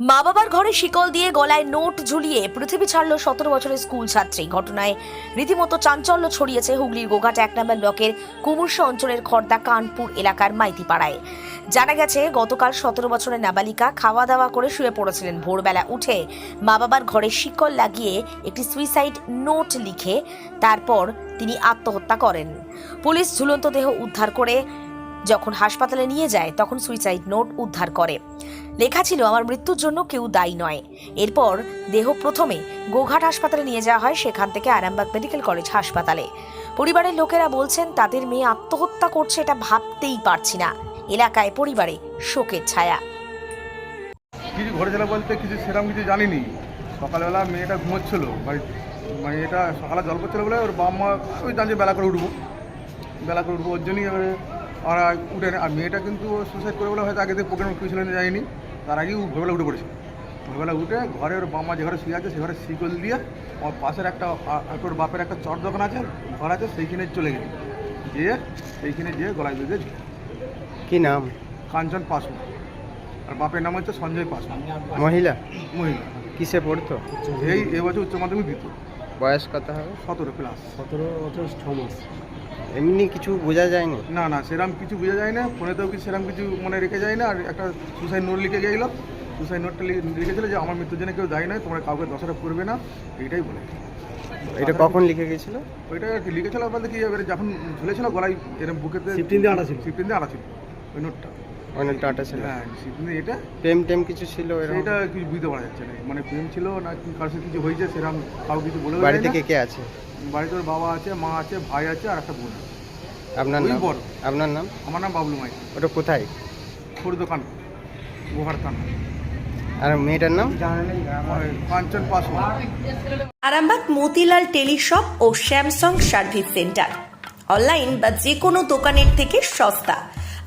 মা বাবার ঘরে শিকল দিয়ে গলায় নোট ঝুলিয়ে পৃথিবী ছাড়ল সতেরো বছরের স্কুল ছাত্রী। ঘটনায় রীতিমতো চাঞ্চল্য ছড়িয়েছে হুগলির গোঘাট এক নম্বর ব্লকের কুমুর্ষ অঞ্চলের খর্দা কানপুর এলাকার মাইতিপাড়ায়। জানা গেছে, গতকাল সতেরো বছরের নাবালিকা খাওয়া দাওয়া করে শুয়ে পড়েছিলেন। ভোরবেলা উঠে মা বাবার ঘরে শিকল লাগিয়ে একটি সুইসাইড নোট লিখে তারপর তিনি আত্মহত্যা করেন। পুলিশ ঝুলন্ত দেহ উদ্ধার করে যখন হাসপাতালে নিয়ে যায়, তখন সুইসাইড নোট উদ্ধার করে। লেখা ছিল, আমার মৃত্যুর জন্য কেউ দায়ী নয়। এরপর দেহ প্রথমে গোঘাট হাসপাতালে নিয়ে যাওয়া হয়, সেখান থেকে আরামবাগ মেডিকেল কলেজ হাসপাতালে। পরিবারের লোকেরা বলছেন, তাদের মেয়ে আত্মহত্যা করছে, এটা ভাবতেই পারছি না। এলাকায় পরিবারে শোকের ছায়া। কিছু ঘটেছিল বলতে কিছু সেরকম কিছু জানিনি। সকালবেলা মেয়েটা ঘুমোচ্ছিল মানে এটা সকালে জল করছিল বলে ওর বাবা মা ওই জানছে বেলা করে উঠবো। বেলা করে উঠবো, ওর জন্যই এবারে ওরা উঠে আর মেয়েটা কিন্তু সুসাইড করে বলে হয়তো আগে থেকে প্রোগ্রাম কিছু যায়নি। তার আগেই ও ভোরবেলা উঠে পড়েছে। ভোরবেলা উঠে ঘরে ওর বাবা মা যে ঘরে শুয়ে আছে সে ঘরে শিকল দিয়ে আমার পাশের একটা আর ওর বাপের একটা চট দোকান আছে ঘর আছে সেইখানে চলে গেছে। গিয়ে সেইখানে গিয়ে গলায় বেঁধে কি নাম? কাঞ্চন পাশু আর বাপের নাম হচ্ছে সঞ্জয় পাশু মহিলা? মহিলা। কিসে পড়তো? এই এবছর উচ্চ মাধ্যমিক দিত বয়স কত হবে? সতেরো ক্লাস সতেরো বছর ছ মাস এমনি কিছু বোঝা যায়নি? না না সেরকম কিছু বোঝা যায় না ফোনেতেও কিছু সেরকম কিছু মনে রেখে যায় না আর একটা সুসাইড নোট লিখে গেছিল সুসাইড নোটটা লিখে- লিখেছিল যে আমার মৃত্যুর জন্য কেউ দায়ী নয় তোমরা কাউকে দশটা করবে না। এইটাই বলে। এটা কখন লিখে গেছিল ওইটা আর কি লিখেছিল বলতে কি এবারে যখন ঝুলেছিল গলায় এরকম বুকেতে ফিফটিন দিয়ে আটা ছিল। ফিফটিন দিয়ে আটা ছিল ওই নোটটা অনেক টাটা ছিল। হ্যাঁ ফিফটিন এটা। প্রেম টেম কিছু ছিল এরকম? সেটা কিছু বুঝতে পারা যাচ্ছে না। মানে প্রেম ছিল না কি কারোর সাথে কিছু হয়েছে সেরকম কাউ কিছু বলে বাড়িতে কে কে আছে? বাড়িতে ওর বাবা আছে মা আছে ভাই আছে আর একটা বোন আপনার নাম? বড়। আপনার নাম? আমার নাম বাবলু মাই ওটা কোথায়? ফুর দোকান গোহার থানা। আর মেয়েটার নাম? কাঞ্চন পাসওয়ান আরামবাগ মতিলাল টেলিশপ ও স্যামসাং সার্ভিস সেন্টার। অনলাইন বা যে কোনো দোকানের থেকে সস্তা।